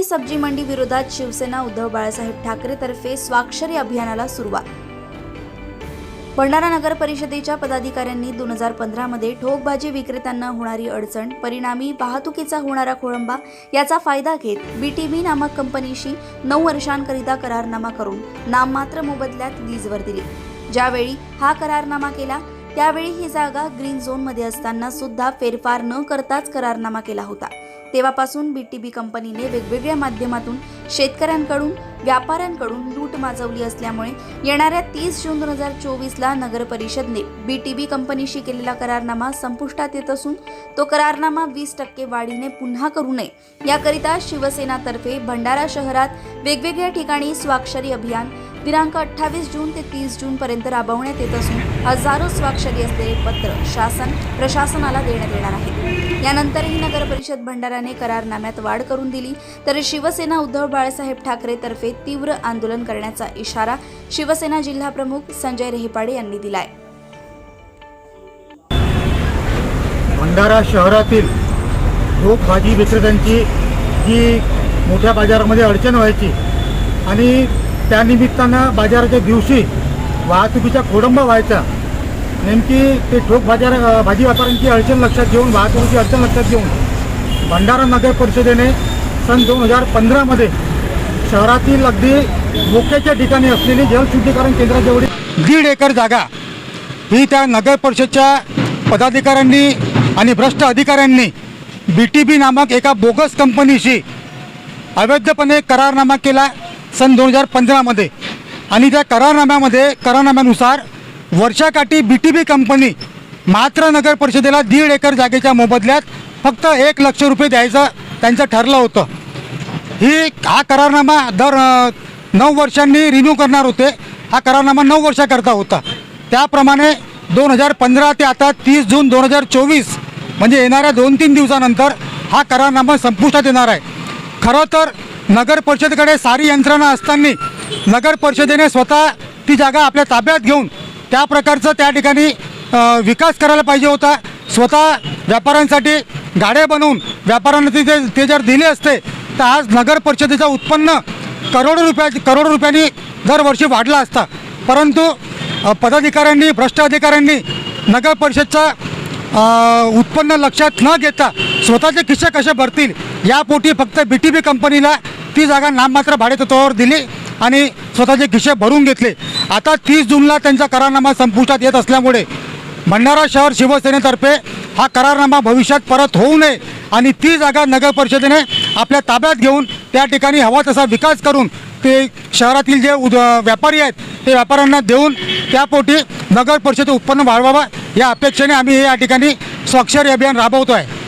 BTB सब्जी मंडी विरोधात शिवसेना उद्धव बाळासाहेब ठाकरेतर्फे स्वाक्षरी अभियानाला सुरुवात. भंडारा नगर परिषदेच्या पदाधिकाऱ्यांनी दोन हजार पंधरामध्ये ठोक भाजी विक्रेत्यांना होणारी अडचण परिणामी वाहतुकीचा होणारा खोळंबा याचा फायदा घेत बीटीबी नामक कंपनीशी नऊ वर्षांकरिता करारनामा करून नाममात्र मोबदल्यात लीजवर दिली. ज्यावेळी हा करारनामा केला त्यावेळी ही जागा ग्रीन झोनमध्ये असताना सुद्धा फेरफार न करताच करारनामा केला होता. तेव्हापासून बी टी बी कंपनीने वेगवेगळ्या माध्यमातून शेतकऱ्यांकडून व्यापाऱ्यांकडून लूट माजवली असल्यामुळे येणाऱ्या तीस जून दोन हजार चोवीसला नगर परिषदने बी कंपनीशी केलेला करारनामा संपुष्टात येत असून तो करारनामा वीस टक्के वाढीने पुन्हा करू नये. याकरिता शिवसेनातर्फे भंडारा शहरात वेगवेगळ्या ठिकाणी स्वाक्षरी अभियान दिनांक अठ्ठावीस जून ते तीस जून पर्यंत राबवण्यात येत असून हजारो स्वाक्षरी असलेले पत्र शासन प्रशासनाला देण्यात येणार आहे. यानंतरही नगर परिषद भंडाराने करारनाम्यात वाढ करून दिली तर शिवसेना उद्धव बाळासाहेब ठाकरे तर्फे तीव्र आंदोलन करण्याचा इशारा शिवसेना जिल्हा प्रमुख संजय रेहेपाडे यांनी दिलाय. भंडारा शहरातील ठोक भाजी विक्रेत्यांची जी मोठ्या बाजारामध्ये अडचण व्हायची आणि त्यानिमित्तानं बाजाराच्या दिवशी वाहतुकीचा खोडंबा व्हायचा. नेमकी ते ठोक बाजार भाजी व्यापाऱ्यांची अडचण लक्षात घेऊन वाहतुकीची अडचण लक्षात घेऊन भंडारा नगर परिषदेने सन दोन हजार पंधरामध्ये शहरातील अगदी मोक्याच्या ठिकाणी असलेली जलशुद्धीकरण केंद्राजवळील दीड एकर जागा ही त्या नगर परिषदच्या पदाधिकाऱ्यांनी आणि भ्रष्ट अधिकाऱ्यांनी बी टी बी नामक एका बोगस कंपनीशी अवैधपणे करारनामा केला. सन दोन हजार पंधरामध्ये आणि त्या करारनाम्यामध्ये करारनाम्यानुसार वर्षाकाठी बी टी बी कंपनी मात्र नगर परिषदेला दीड एकर जागेच्या मोबदल्यात फक्त एक लक्ष रुपये द्यायचं त्यांचं ठरलं होतं. ही हा करारनामा दर नऊ वर्षांनी रिन्यू करणार होते. हा करारनामा नऊ वर्षाकरता होता. त्याप्रमाणे दोन हजार पंधरा ते आता तीस जून दोन हजार चोवीस म्हणजे येणाऱ्या दोन तीन दिवसानंतर हा करारनामा संपुष्टात येणार आहे. खरं तर नगर परिषदेकडे सारी यंत्रणा असताना नगर परिषदेने स्वतः ती जागा आपल्या ताब्यात घेऊन त्या प्रकारचं त्या ठिकाणी विकास करायला पाहिजे होता. स्वतः व्यापाऱ्यांसाठी गाड्या बनवून व्यापाऱ्यांना ते ते जर दिले असते तर आज नगर परिषदेचं उत्पन्न करोडो रुपया करोडो रुपयांनी दरवर्षी वाढला असता. परंतु पदाधिकाऱ्यांनी भ्रष्ट अधिकाऱ्यांनी नगर परिषदचा उत्पन्न लक्षात न घेता स्वतःचे खिसे कसे भरतील यापोटी फक्त बी टी बी कंपनीला ती जागा नाममात्र भाडेतत्वावर दिली आणि स्वतःचे खिसे भरून घेतले. आता तीस जूनला त्यांचा करारनामा संपुष्टात येत असल्यामुळे भंडारा शहर शिवसेनेतर्फे हा करारनामा भविष्यात परत होऊ नये आणि ती जागा नगर परिषदेने आपल्या ताब्यात घेऊन त्या ठिकाणी हवा तसा विकास करून ते शहरातील जे उद व्यापारी आहेत ते व्यापाऱ्यांना देऊन त्यापोटी नगर परिषद उत्पन्न वाढवावं या अपेक्षेने आम्ही या ठिकाणी स्वाक्षरी अभियान राबवतो आहे